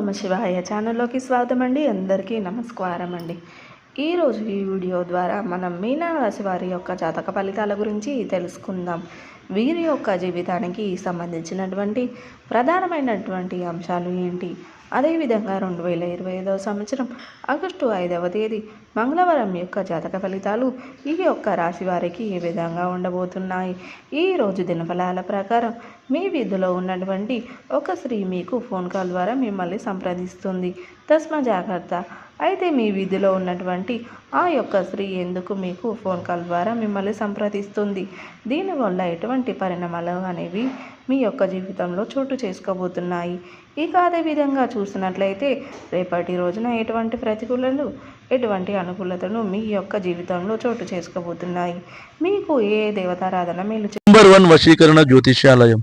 నమ శివాయ ఛానల్లోకి స్వాగతం అండి అందరికీ నమస్కారం అండి ఈరోజు ఈ వీడియో ద్వారా మనం మీనరాశి వారి యొక్క జాతక ఫలితాల గురించి తెలుసుకుందాం. వీరి యొక్క జీవితానికి సంబంధించినటువంటి ప్రధానమైనటువంటి అంశాలు ఏంటి? అదేవిధంగా రెండు వేల ఇరవై ఐదవ సంవత్సరం ఆగస్టు ఐదవ తేదీ మంగళవారం యొక్క జాతక ఫలితాలు ఈ యొక్క రాశి వారికి ఏ విధంగా ఉండబోతున్నాయి? ఈ రోజు దినఫలాల ప్రకారం మీ వీధిలో ఉన్నటువంటి ఒక స్త్రీ మీకు ఫోన్ కాల్ ద్వారా మిమ్మల్ని సంప్రదిస్తుంది. తస్మ జాగ్రత్త. అయితే మీ వీధిలో ఉన్నటువంటి ఆ యొక్క స్త్రీ ఎందుకు మీకు ఫోన్ కాల్ ద్వారా మిమ్మల్ని సంప్రదిస్తుంది? దీనివల్ల ఎటువంటి పరిణామాలు అనేవి మీ యొక్క జీవితంలో చోటు చేసుకోబోతున్నాయి. ఇక అదే విధంగా చూసినట్లయితే రేపటి రోజున ఎటువంటి ప్రతికూలలు ఎటువంటి అనుకూలతను మీ యొక్క జీవితంలో చోటు చేసుకోబోతున్నాయి? మీకు ఏ దేవతారాధన మేలు చే- నంబర్ వన్ వశీకరణ జ్యోతిష్యాలయం.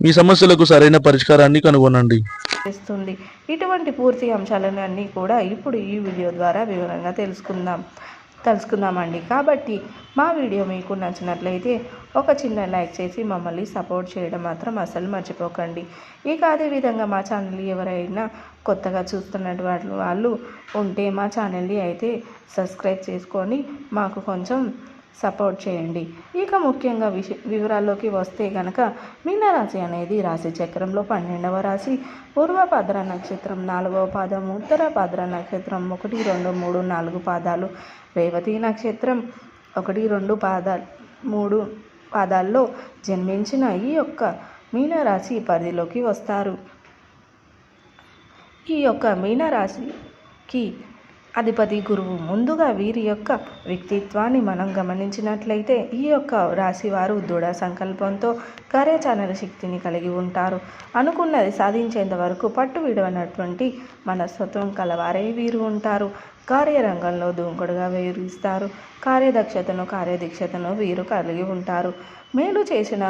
మీ సమస్యలకు సరైన పరిష్కారాన్ని కనుగొనండి. చేస్తుంది. ఇటువంటి పూర్తి అంశాలను అన్నీ కూడా ఇప్పుడు ఈ వీడియో ద్వారా వివరంగా తెలుసుకుందాం. తెలుసుకుందామండి. కాబట్టి మా వీడియో మీకు నచ్చినట్లయితే ఒక చిన్న లైక్ చేసి మమ్మల్ని సపోర్ట్ చేయడం మాత్రం అసలు మర్చిపోకండి. ఇక అదేవిధంగా మా ఛానల్ ఎవరైనా కొత్తగా చూస్తున్నటువంటి వాళ్ళు ఉంటే మా ఛానల్ని అయితే సబ్స్క్రైబ్ చేసుకొని మాకు కొంచెం సపోర్ట్ చేయండి. ఇక ముఖ్యంగా విష వివరాల్లోకి వస్తే కనుక మీనరాశి అనేది రాశి చక్రంలో పన్నెండవ రాశి. పూర్వభద్ర నక్షత్రం నాలుగవ పాదం ఉత్తర పాద్ర నక్షత్రం ఒకటి రెండు మూడు నాలుగు పాదాలు. రేవతి నక్షత్రం ఒకటి రెండు పాదాలు మూడు పాదాల్లో జన్మించిన ఈ యొక్క మీనరాశి పరిధిలోకి వస్తారు. ఈ యొక్క మీనరాశికి అధిపతి గురువు ముందుగా వీరి యొక్క వ్యక్తిత్వాన్ని మనం గమనించినట్లయితే ఈ యొక్క రాశివారు దృఢ సంకల్పంతో కార్యాచరణ శక్తిని కలిగి ఉంటారు. అనుకున్నది సాధించేంత వరకు పట్టు విడవనటువంటి మనస్తత్వం కలవారే వీరు ఉంటారు. కార్యరంగంలో దూకుడుగా వివరిస్తారు కార్యదక్షతను కార్యదీక్షతను వీరు కలిగి ఉంటారు. మేలు చేసిన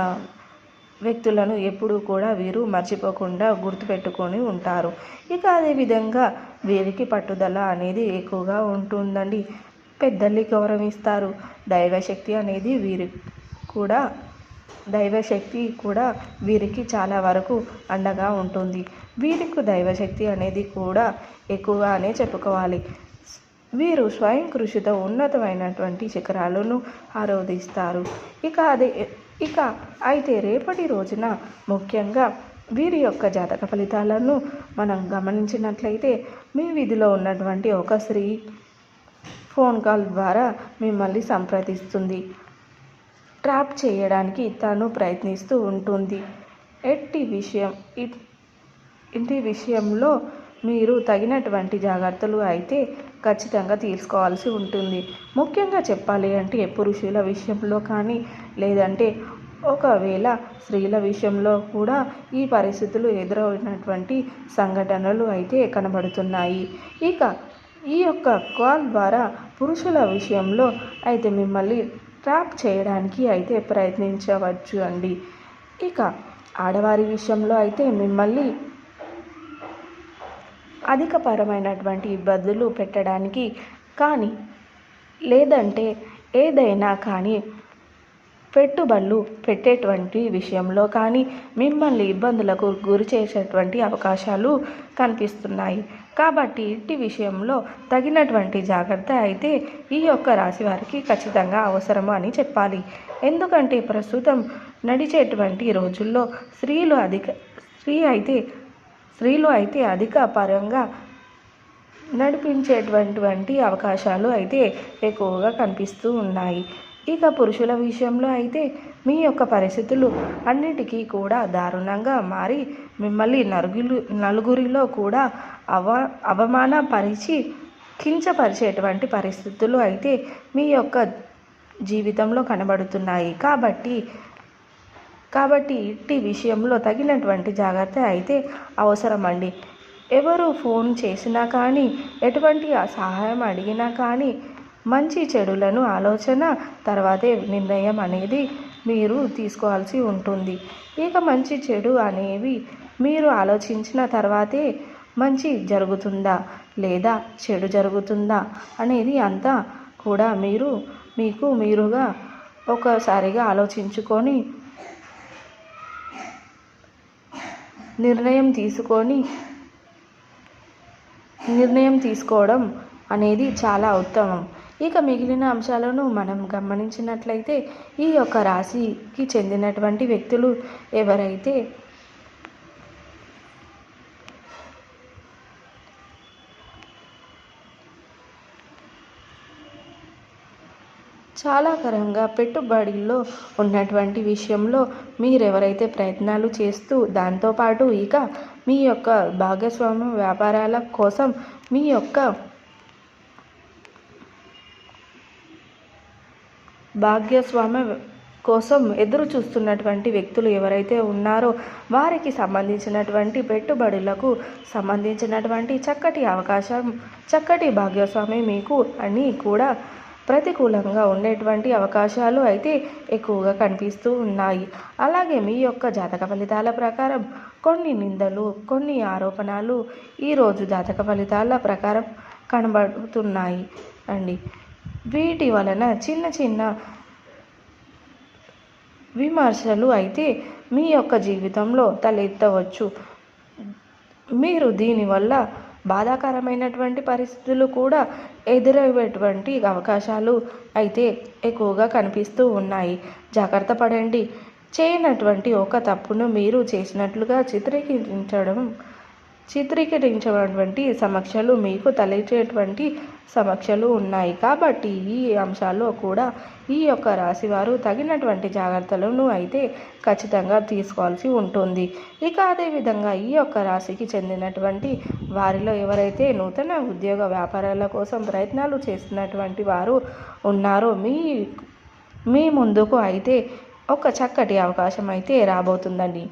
వ్యక్తులను ఎప్పుడూ కూడా వీరు మర్చిపోకుండా గుర్తుపెట్టుకొని ఉంటారు. ఇక అదేవిధంగా వీరికి పట్టుదల అనేది ఎక్కువగా ఉంటుందండి. పెద్దల్ని గౌరవిస్తారు. దైవశక్తి అనేది వీరి కూడా దైవశక్తి కూడా వీరికి చాలా వరకు అండగా ఉంటుంది. వీరికి దైవశక్తి అనేది కూడా ఎక్కువగానే చెప్పుకోవాలి. వీరు స్వయం కృషితో ఉన్నతమైనటువంటి శిఖరాలను ఆరోధిస్తారు. ఇక అదే ఇక అయితే రేపటి రోజున ముఖ్యంగా వీరి యొక్క జాతక ఫలితాలను మనం గమనించినట్లయితే మీ విధిలో ఉన్నటువంటి ఒక స్త్రీ ఫోన్ కాల్ ద్వారా మిమ్మల్ని సంప్రదిస్తుంది. ట్రాప్ చేయడానికి తను ప్రయత్నిస్తూ ఉంటుంది. ఎట్టి విషయం ఇ- ఇంటి విషయంలో మీరు తగినటువంటి జాగ్రత్తలు అయితే ఖచ్చితంగా తీసుకోవాల్సి ఉంటుంది. ముఖ్యంగా చెప్పాలి అంటే పురుషుల విషయంలో కానీ లేదంటే ఒకవేళ స్త్రీల విషయంలో కూడా ఈ పరిస్థితులు ఎదురైనటువంటి సంఘటనలు అయితే కనబడుతున్నాయి. ఇక ఈ యొక్క కాల్ ద్వారా పురుషుల విషయంలో అయితే మిమ్మల్ని ట్రాప్ చేయడానికి అయితే ప్రయత్నించవచ్చు అండి. ఇక ఆడవారి విషయంలో అయితే మిమ్మల్ని అధికపరమైనటువంటి ఇబ్బందులు పెట్టడానికి కానీ లేదంటే ఏదైనా కానీ పెట్టుబడులు పెట్టేటువంటి విషయంలో కానీ మిమ్మల్ని ఇబ్బందులకు గురి చేసేటువంటి అవకాశాలు కనిపిస్తున్నాయి. కాబట్టి ఇంటి విషయంలో తగినటువంటి జాగ్రత్త అయితే ఈ యొక్క రాశి వారికి ఖచ్చితంగా అవసరము అని చెప్పాలి. ఎందుకంటే ప్రస్తుతం నడిచేటువంటి రోజుల్లో స్త్రీలు అధిక స్త్రీ అయితే స్త్రీలు అయితే అధిక పరంగా నడిపించేటటువంటి అవకాశాలు అయితే ఎక్కువగా కనిపిస్తూ ఉన్నాయి. ఇక పురుషుల విషయంలో అయితే మీ యొక్క పరిస్థితులు అన్నిటికీ కూడా దారుణంగా మారి మిమ్మల్ని నలుగులు నలుగురిలో కూడా అవ అవమానపరిచి కించపరిచేటువంటి పరిస్థితులు అయితే మీ యొక్క జీవితంలో కనబడుతున్నాయి. కాబట్టి కాబట్టి ఇట్టి విషయంలో తగినటువంటి జాగ్రత్త అయితే అవసరమండి. ఎవరు ఫోన్ చేసినా కానీ ఎటువంటి సహాయం అడిగినా కానీ మంచి చెడులను ఆలోచన తర్వాతే నిర్ణయం అనేది మీరు తీసుకోవాల్సి ఉంటుంది. ఇక మంచి చెడు అనేవి మీరు ఆలోచించిన తర్వాతే మంచి జరుగుతుందా లేదా చెడు జరుగుతుందా అనేది అంతా కూడా మీరు మీకు మీరుగా ఒకసారిగా ఆలోచించుకొని నిర్ణయం తీసుకొని నిర్ణయం తీసుకోవడం అనేది చాలా ఉత్తమం. ఇక మిగిలిన అంశాలను మనం గమనించినట్లయితే ఈ యొక్క రాశికి చెందినటువంటి వ్యక్తులు ఎవరైతే చాలాకరంగా పెట్టుబడిలో ఉన్నటువంటి విషయంలో మీరు ఎవరైతే ప్రయత్నాలు చేస్తూ దాంతోపాటు ఇక మీ యొక్క భాగస్వామ్య వ్యాపారాల కోసం మీ యొక్క భాగ్యస్వామ్య కోసం ఎదురు చూస్తున్నటువంటి వ్యక్తులు ఎవరైతే ఉన్నారో వారికి సంబంధించినటువంటి పెట్టుబడులకు సంబంధించినటువంటి చక్కటి అవకాశం చక్కటి భాగ్యస్వామి మీకు అని కూడా ప్రతికూలంగా ఉండేటువంటి అవకాశాలు అయితే ఎక్కువగా కనిపిస్తూ ఉన్నాయి. అలాగే మీ యొక్క జాతక ఫలితాల ప్రకారం కొన్ని నిందలు కొన్ని ఆరోపణలు ఈరోజు జాతక ఫలితాల ప్రకారం కనబడుతున్నాయి అండి. వీటి వలన చిన్న చిన్న విమర్శలు అయితే మీ యొక్క జీవితంలో తలెత్తవచ్చు. మీరు దీనివల్ల బాధాకరమైనటువంటి పరిస్థితులు కూడా ఎదురయ్యేటువంటి అవకాశాలు అయితే ఎక్కువగా కనిపిస్తూ ఉన్నాయి. జాగ్రత్త పడండి. చేయనటువంటి ఒక తప్పును మీరు చేసినట్లుగా చిత్రీకరించడం చిత్రీకరించినటువంటి సమస్యలు మీకు తలెత్తేటువంటి సమీక్షలు ఉన్నాయి. కాబట్టి ఈ అంశాల్లో కూడా ఈ యొక్క రాశి వారు తగినటువంటి జాగ్రత్తలను అయితే ఖచ్చితంగా తీసుకోవాల్సి ఉంటుంది. ఇక అదేవిధంగా ఈ యొక్క రాశికి చెందినటువంటి వారిలో ఎవరైతే నూతన ఉద్యోగ వ్యాపారాల కోసం ప్రయత్నాలు చేస్తున్నటువంటి వారు ఉన్నారో మీ మీ ముందుకు అయితే ఒక చక్కటి అవకాశం అయితే రాబోతుందండి.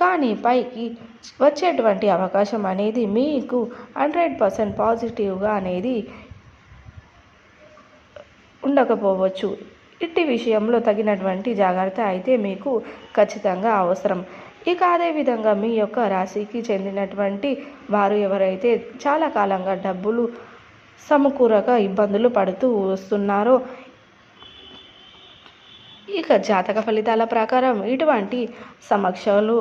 కానీ పైకి వచ్చేటువంటి అవకాశం అనేది మీకు హండ్రెడ్ పర్సెంట్ పాజిటివ్గా అనేది ఉండకపోవచ్చు. ఇట్టి విషయంలో తగినటువంటి జాగ్రత్త అయితే మీకు ఖచ్చితంగా అవసరం. ఇక అదేవిధంగా మీ యొక్క రాశికి చెందినటువంటి వారు ఎవరైతే చాలా కాలంగా డబ్బులు సమకూరక ఇబ్బందులు పడుతూ వస్తున్నారో ఇక జాతక ఫలితాల ప్రకారం ఇటువంటి సమక్షలు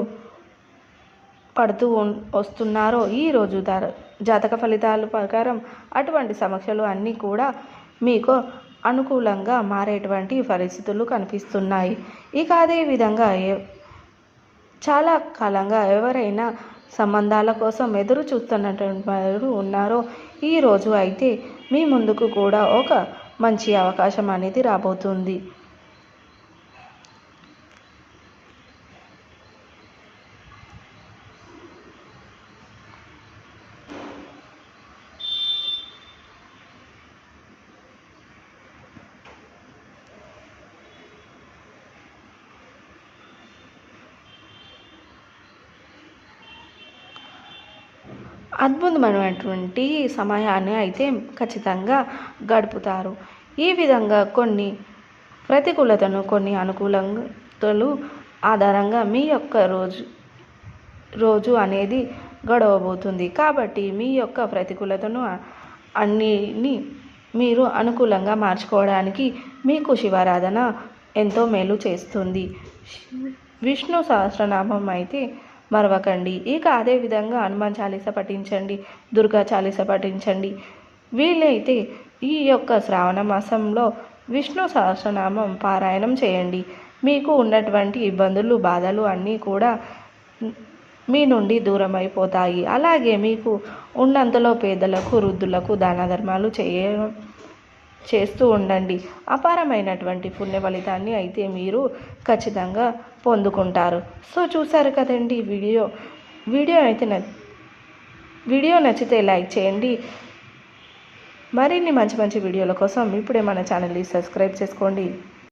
పడుతూ వస్తున్నారో ఈరోజు ధర జాతక ఫలితాల ప్రకారం అటువంటి సమస్యలు అన్నీ కూడా మీకు అనుకూలంగా మారేటువంటి పరిస్థితులు కనిపిస్తున్నాయి. ఇక అదేవిధంగా ఏ- చాలా కాలంగా ఎవరైనా సంబంధాల కోసం ఎదురు చూస్తున్నటువంటి వారు ఉన్నారో ఈరోజు అయితే మీ ముందుకు కూడా ఒక మంచి అవకాశం అనేది రాబోతుంది. అద్భుతమైనటువంటి సమయాన్ని అయితే ఖచ్చితంగా గడుపుతారు. ఈ విధంగా కొన్ని ప్రతికూలతను కొన్ని అనుకూలతలు ఆధారంగా మీ యొక్క రోజు రోజు అనేది గడవబోతుంది. కాబట్టి మీ యొక్క ప్రతికూలతను అన్నిని మీరు అనుకూలంగా మార్చుకోవడానికి మీకు శివారాధన ఎంతో మేలు చేస్తుంది. విష్ణు సహస్రనామం అయితే మరవకండి. ఇక అదేవిధంగా హనుమాన్ చాలీస పఠించండి దుర్గా చాలీస పఠించండి. వీలైతే ఈ యొక్క శ్రావణ మాసంలో విష్ణు సహస్రనామం పారాయణం చేయండి. మీకు ఉన్నటువంటి ఇబ్బందులు బాధలు అన్నీ కూడా మీ నుండి దూరం అయిపోతాయి అలాగే మీకు ఉన్నంతలో పేదలకు వృద్ధులకు దాన ధర్మాలు చేయ చేస్తూ ఉండండి. అపారమైనటువంటి పుణ్య ఫలితాన్ని అయితే మీరు ఖచ్చితంగా పొందుకుంటారు. సో చూసారు కదండి వీడియో. వీడియో అయితే న వీడియో నచ్చితే లైక్ చేయండి. మరిన్ని మంచి మంచి వీడియోల కోసం ఇప్పుడే మన ఛానల్ని సబ్స్క్రైబ్ చేసుకోండి.